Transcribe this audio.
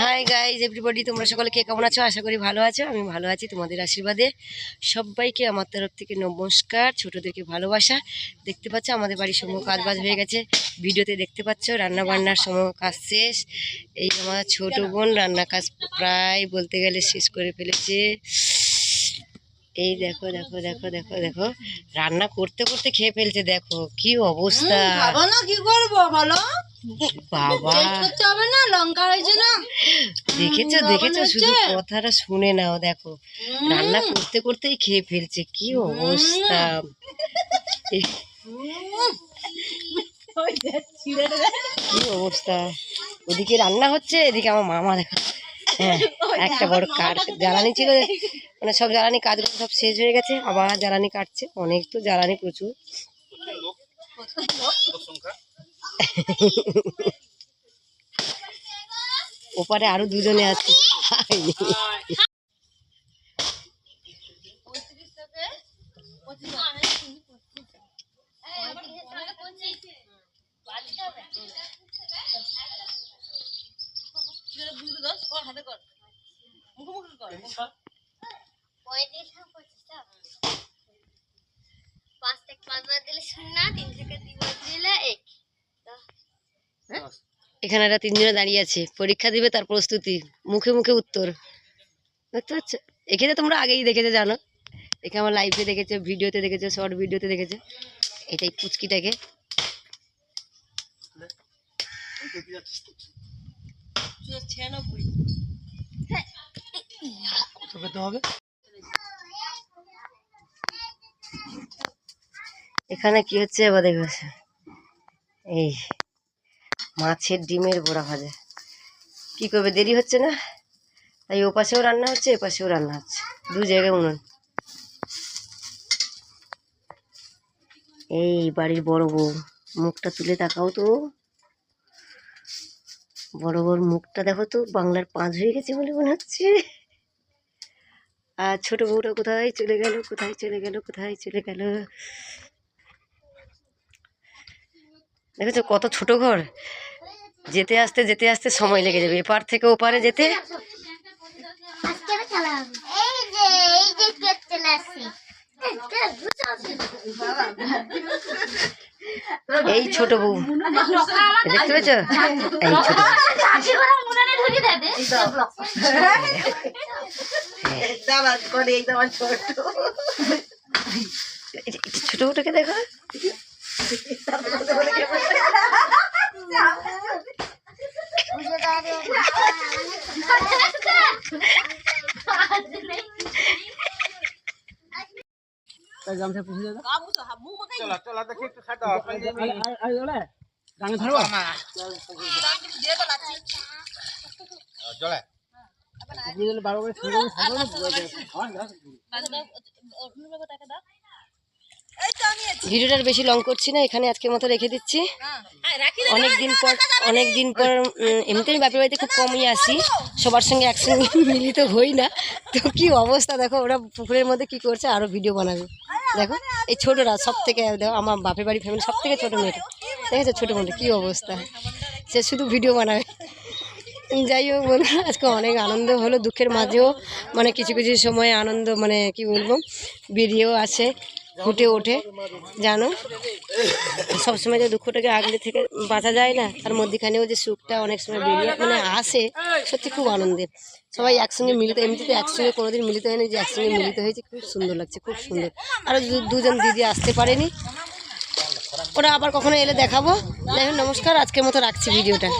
Hi guys everybody তোমরা সকলে কে কেমন আছো? আশা করি ভালো আছো। আমি ভালো আছি তোমাদের আশীর্বাদে। সবাইকে আমার তরফ থেকে নমস্কার, ছোটোদেরকে ভালোবাসা। দেখতে পাচ্ছ, আমাদের বাড়ির সমূহ কাজ বাজ হয়ে গেছে। ভিডিওতে দেখতে পাচ্ছ রান্না বান্নার সময় কাজ শেষ। এই আমার ছোট বোন, রান্না কাজ প্রায় বলতে গেলে শেষ করে ফেলেছে। এই দেখো দেখো দেখো দেখো দেখো। রান্না করতে করতে খেয়ে ফেলছে, দেখো। কি অবস্থা। কি করব? বলো বাবা। করতে হবে না লঙ্কা হয়েছে না। দেখেছ দেখেছ শুধু কথাটা শুনে নাও দেখো। রান্না করতে করতেই খেয়ে ফেলছে কি অবস্থা। কি অবস্থা। ওদিকে রান্না হচ্ছে এদিকে আমার মামা দেখো। হ্যাঁ একটা বড় কাঠ জ্বালানি ছিল মানে সব জ্বালানি কাজগুলো সব শেষ হয়ে গেছে আবার জ্বালানি কাটছে অনেক তো জ্বালানি প্রচুর। ওপারে আরও দুজনে আছে। পাঁচ থেকে পাঁচবার দিলে শূন্য তিন থেকে দুইবার দিলে এক এখানে এরা তিনজনে দাঁড়িয়ে আছে। পরীক্ষা দিবে, তার প্রস্তুতি। মুখে মুখে উত্তর। দেখতে পাচ্ছ? এখানে তোমরা আগেই দেখেছ, জানো? এখানে আমার লাইভে দেখেছ ভিডিওতে দেখেছ শর্ট ভিডিওতে দেখেছ। এটাই পুচকিটাকে। এখানে কি হচ্ছে? এবার দেখবে এই মাছের ডিমের বড়া ভাজা। কি করবে? দেরি হচ্ছে না? তাই ও পাশেও রান্না হচ্ছে, এ পাশেও রান্না হচ্ছে। দু জায়গায় উনুন। এই বাড়ির বড় বউ, মুখটা তুলে তাকাও তো। বড় বড় মুখটা দেখো তো, বাংলার পাঁচ হয়ে গেছে বলে মনে হচ্ছে। আর ছোট বউটা কোথায় চলে গেল, কোথায় চলে গেল, কোথায় চলে গেল? দেখেছ কত ছোট ঘর? যেতে আসতে যেতে আসতে সময় লেগে যাবে। এপার থেকে ওপারে যেতে আজকে খেলা হবে। এই যে এই যে কেক চলে আসছে? এই ছোট বউ দেখতে পেয়েছ এই ছোট বউ। এই যে- এই যে ছোট বউটাকে দেখো ভিডিওটা আর বেশি লং করছি না এখানে আজকের মতো রেখে দিচ্ছি। অনেক দিন পর অনেক দিন পর এমনিতে আমি বাপের বাড়িতে খুব কমই আসি। সবার সঙ্গে একসঙ্গে মিলিত হই না। তো কি অবস্থা? দেখো ওরা পুকুরের মধ্যে কি করছে? আরও ভিডিও বানাবে। দেখো এই ছোটরা সব থেকে দেখো আমার বাপের বাড়ি ফ্যামিলি সব থেকে ছোটো মেয়েটা। দেখেছ ছোটো মেয়েটা? কী অবস্থা? সে শুধু ভিডিও বানাবে। যাই হোক বন্ধুরা আজকে অনেক আনন্দ হলো দুঃখের মাঝেও। মানে কিছু কিছু সময় আনন্দ মানে কি বলব বেরিয়েও আসে। ফুটে ওঠে, জানো? সবসময় যে দুঃখটাকে আগলে থেকে বাঁচা যায় না, তার মধ্যেখানেও যে সুখটা অনেক সময় বেরিয়ে মানে আসে, সত্যি খুব আনন্দের। সবাই একসঙ্গে মিলিত, এমনিতে একসঙ্গে কোনোদিন মিলিত হয়নি, যে একসঙ্গে মিলিত হয়েছে, খুব সুন্দর লাগছে, খুব সুন্দর। আরও দুজন দিদি আসতে পারেনি। ওরা আবার কখনো এলে দেখাবো। যাই নমস্কার, আজকের মতো রাখছি ভিডিওটা।